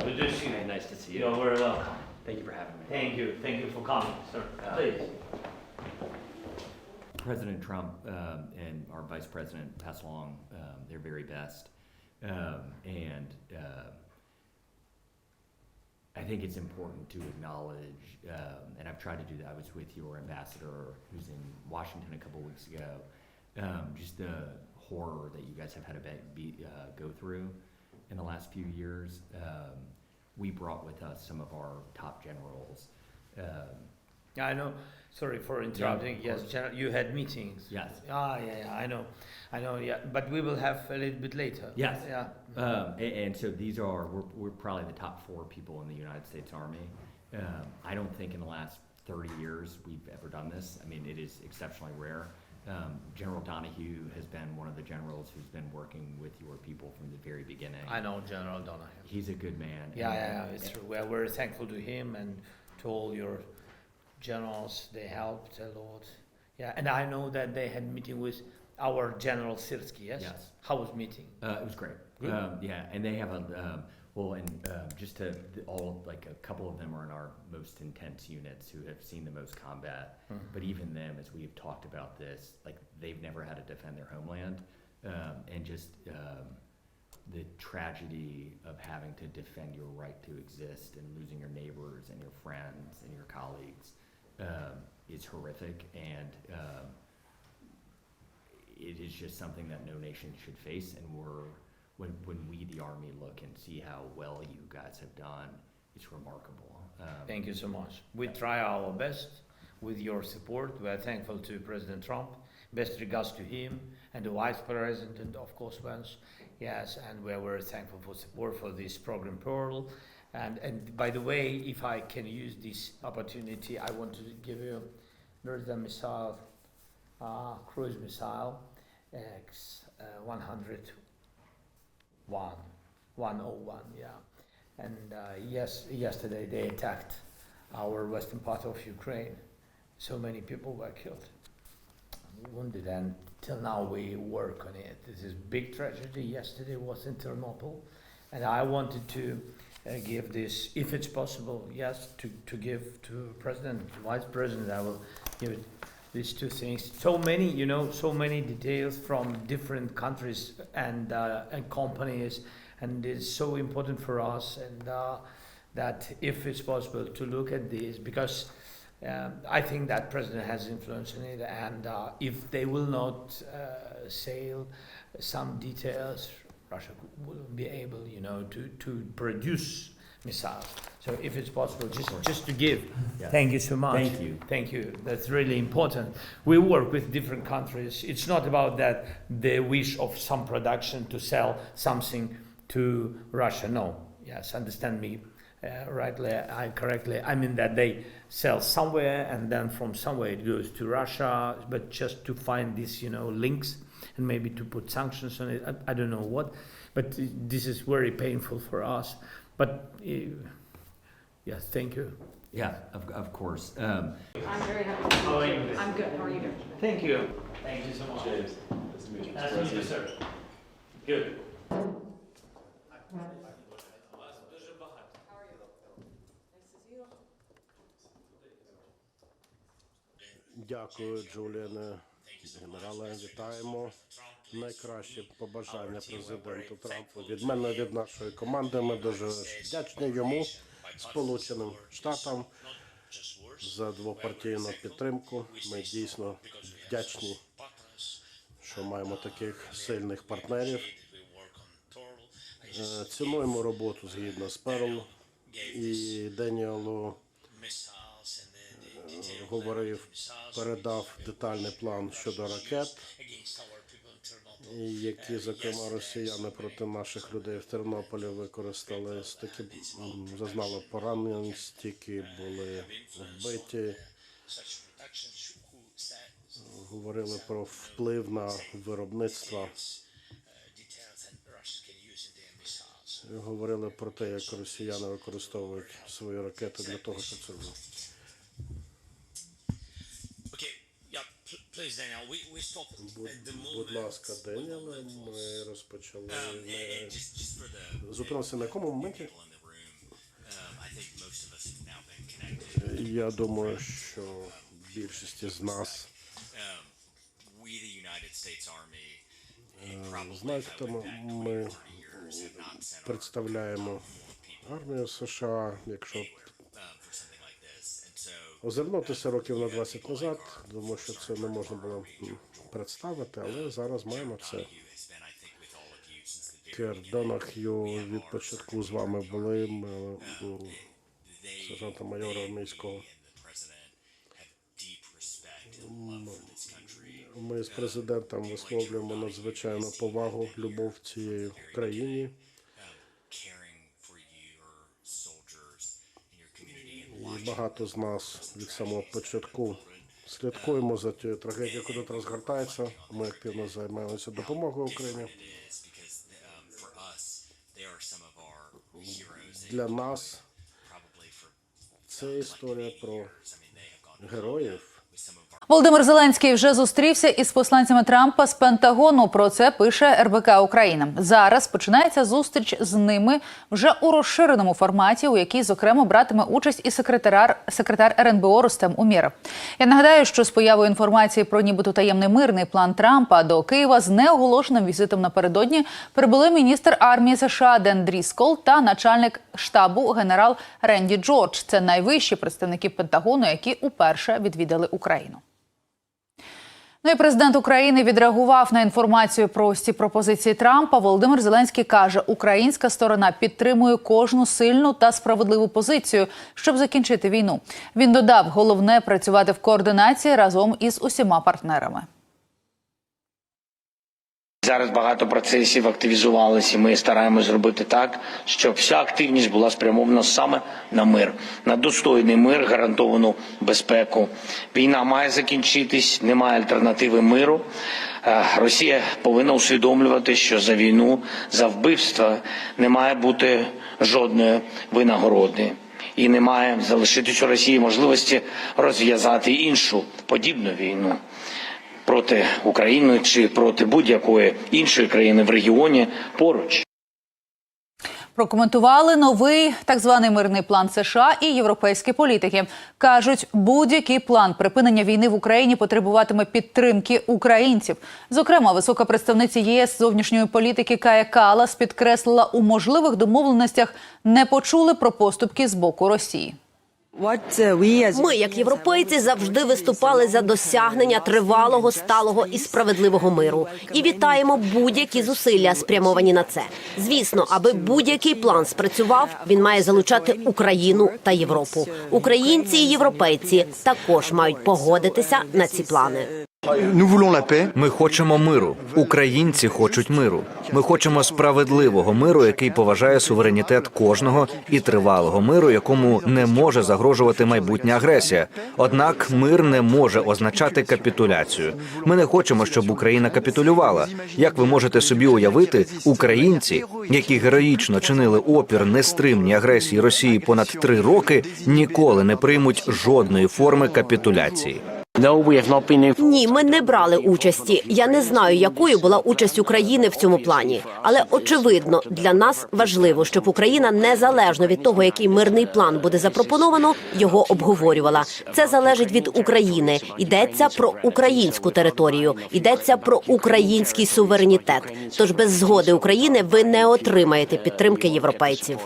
Good to see you. Nice to see You're you. very welcome. Thank you for having me. Thank you, thank you for coming, sir. Uh, Please. President Trump um, and our Vice President pass along um, their very best. Um, And uh, I think it's important to acknowledge, um, and I've tried to do that, I was with your ambassador who's in Washington a couple weeks ago, um, just the horror that you guys have had to be, be, uh, go through in the last few years. Um, We brought with us some of our top generals. Um, Yeah, I know. Sorry for interrupting. of yes. General, you had meetings. Yes. Ah, yeah, yeah, I know. I know, yeah. But we will have a little bit later. Yes. Yeah. Um, a- and, so these are, we're, we're probably the top four people in the United States Army. Um, I don't think in the last thirty years we've ever done this. I mean, it is exceptionally rare. Um, General Donahue has been one of the generals who's been working with your people from the very beginning. I know General Donahue. He's a good man. Yeah, and- yeah, yeah, it's true. We are very thankful to him and to all your generals. They helped a lot. Yeah, and I know that they had meeting with our General Sirsky, yes? Yes. How was meeting? Uh, it was great. Good. Um, yeah, and they have a, um, well, and, um, just to, all, like, a couple of them are in our most intense units who have seen the most combat. But even them, as we've talked about this, like, they've never had to defend their homeland. Um, and just, um, the tragedy of having to defend your right to exist and losing your neighbors and your friends and your colleagues, um, is horrific. And, um, it is just something that no nation should face, and we're, when, when we, the Army, look and see how well you guys have done, it's remarkable. Um, Thank you so much. We try our best with your support. We are thankful to President Trump. Best regards to him and the Vice President, of course, Vance. Yes, and we are very thankful for support for this program, Pearl. And, and by the way, if I can use this opportunity, I want to give you Northern Missile, uh, cruise missile, X100 uh, one, 101, yeah. And uh, yes, yesterday they attacked our western part of Ukraine. So many people were killed, wounded, and till now we work on it. This is big tragedy. Yesterday was in Ternopil, and I wanted to uh, give this, if it's possible, yes, to, to give to President, Vice President. I will give it these two things. So many, you know, so many details from different countries and uh, and companies, and it's so important for us. And uh, that if it's possible to look at this, because um, I think that president has influence in it, and uh, if they will not uh, sail some details, Russia will be able, you know, to to produce missiles. So if it's possible, just just to give. Yes. Thank you so much. Thank you. Thank you. That's really important. We work with different countries. It's not about that the wish of some production to sell something to Russia. No. Yes, understand me uh, rightly, I correctly. I mean that they sell somewhere and then from somewhere it goes to Russia. But just to find these, you know, links and maybe to put sanctions on it. I, I don't know what, but this is very painful for us. But uh, yes, thank you. Yeah, of, of course. Um, I'm very happy. How are you? I'm good. How are you doing? Thank you. Thank you so much. James, nice to meet you. Nice to meet you, sir. Good. Дякую, Джуліане. Генерале, вітаємо. Найкращі побажання президенту Трампу. Від мене, від нашої команди. Ми дуже вдячні йому, Сполученим Штатам, за двопартійну підтримку. Ми дійсно вдячні, що маємо таких сильних партнерів. Е, Цінуємо роботу згідно з Перл і Деніелу говорив, передав детальний план щодо ракет, які, зокрема, росіяни проти наших людей в Тернополі використали стільки зазнали поранень, стільки були вбиті. Говорили про вплив на виробництво. Говорили про те, як росіяни використовують свої ракети для того, щоб це було. Будь ласка, Деніеле, ми розпочали. Ми... Зупинилися на якому моменті? Я думаю, що більшість з нас. Е, Знають, хто ми представляємо армію США, якщо озирнутися років на 20 назад, думаю, що це не можна було представити, але зараз маємо це. Донах'ю від початку з вами були. Ми, сержанта майора country. Ми з президентом висловлюємо надзвичайну повагу, любов цієї країні. Багато з нас від самого початку слідкуємо за тією трагедією, тут розгортається. Ми активно займаємося допомогою Україні. Для нас це історія про героїв. Володимир Зеленський вже зустрівся із посланцями Трампа з Пентагону. Про це пише РБК Україна. Зараз починається зустріч з ними вже у розширеному форматі, у якій зокрема братиме участь і секретар секретар РНБО Рустем Умєров. Я нагадаю, що з появою інформації про нібито таємний мирний план Трампа до Києва з неоголошеним візитом напередодні прибули міністр армії США Ден Дріскол та начальник штабу генерал Ренді Джордж. Це найвищі представники Пентагону, які уперше відвідали Україну. Ну і президент України відреагував на інформацію про ці пропозиції Трампа. Володимир Зеленський каже, українська сторона підтримує кожну сильну та справедливу позицію, щоб закінчити війну. Він додав, головне працювати в координації разом із усіма партнерами. Зараз багато процесів активізувалися, ми стараємось зробити так, щоб вся активність була спрямована саме на мир, на достойний мир, гарантовану безпеку. Війна має закінчитись, немає альтернативи миру. Е, Росія повинна усвідомлювати, що за війну, за вбивство не має бути жодної винагороди. І не має залишитись у Росії можливості розв'язати іншу подібну війну проти України чи проти будь-якої іншої країни в регіоні поруч. Прокоментували новий так званий мирний план США і європейські політики. кажуть, будь-який план припинення війни в Україні потребуватиме підтримки українців. Зокрема, висока представниця єС зовнішньої політики Кая Калас підкреслила, у можливих домовленостях не почули про поступки з боку Росії. Ми, як європейці, завжди виступали за досягнення тривалого, сталого і справедливого миру і вітаємо будь-які зусилля, спрямовані на це. Звісно, аби будь-який план спрацював, він має залучати Україну та Європу. Українці і європейці також мають погодитися на ці плани. Ми хочемо миру. Українці хочуть миру. Ми хочемо справедливого миру, який поважає суверенітет кожного, і тривалого миру, якому не може загрожувати майбутня агресія. Однак мир не може означати капітуляцію. Ми не хочемо, щоб Україна капітулювала. Як ви можете собі уявити, українці, які героїчно чинили опір нестримній агресії Росії понад три роки, ніколи не приймуть жодної форми капітуляції. Ні, ми не брали участі. Я не знаю, якою була участь України в цьому плані. Але очевидно, для нас важливо, щоб Україна незалежно від того, який мирний план буде запропоновано, його обговорювала. Це залежить від України. Йдеться про українську територію, йдеться про український суверенітет. Тож без згоди України ви не отримаєте підтримки європейців.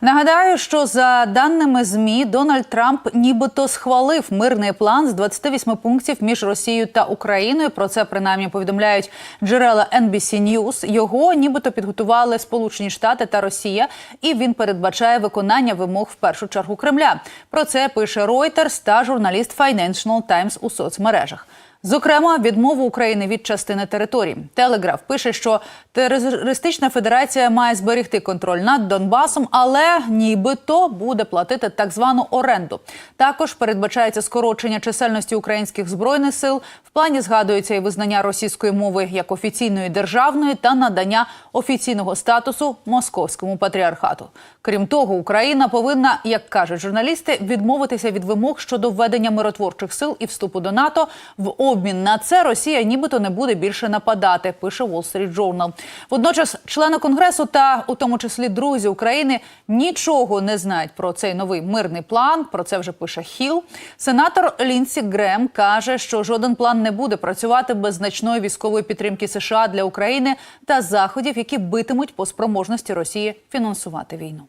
Нагадаю, що за даними змі Дональд Трамп нібито схвалив мирний план з 28 пунктів між Росією та Україною. Про це принаймні повідомляють джерела NBC News. Його нібито підготували Сполучені Штати та Росія, і він передбачає виконання вимог в першу чергу Кремля. Про це пише Reuters та журналіст Financial Times у соцмережах. Зокрема, відмову України від частини території. Телеграф пише, що терористична федерація має зберегти контроль над Донбасом, але нібито буде платити так звану оренду. Також передбачається скорочення чисельності українських збройних сил. В плані згадується і визнання російської мови як офіційної державної та надання офіційного статусу московському патріархату. Крім того, Україна повинна, як кажуть журналісти, відмовитися від вимог щодо введення миротворчих сил і вступу до НАТО в обмін на це Росія нібито не буде більше нападати, пише Wall Street Journal. Водночас члени конгресу та у тому числі друзі України нічого не знають про цей новий мирний план. Про це вже пише Хіл. Сенатор Лінсі Грем каже, що жоден план не буде працювати без значної військової підтримки США для України та заходів, які битимуть по спроможності Росії фінансувати війну.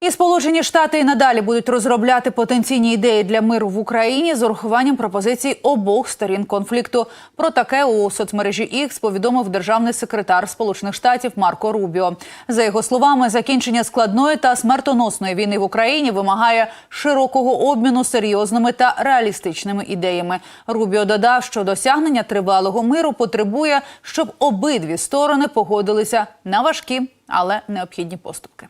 І Сполучені Штати і надалі будуть розробляти потенційні ідеї для миру в Україні з урахуванням пропозицій обох сторін конфлікту. Про таке у соцмережі X повідомив державний секретар Сполучених Штатів Марко Рубіо. За його словами, закінчення складної та смертоносної війни в Україні вимагає широкого обміну серйозними та реалістичними ідеями. Рубіо додав, що досягнення тривалого миру потребує, щоб обидві сторони погодилися на важкі, але необхідні поступки.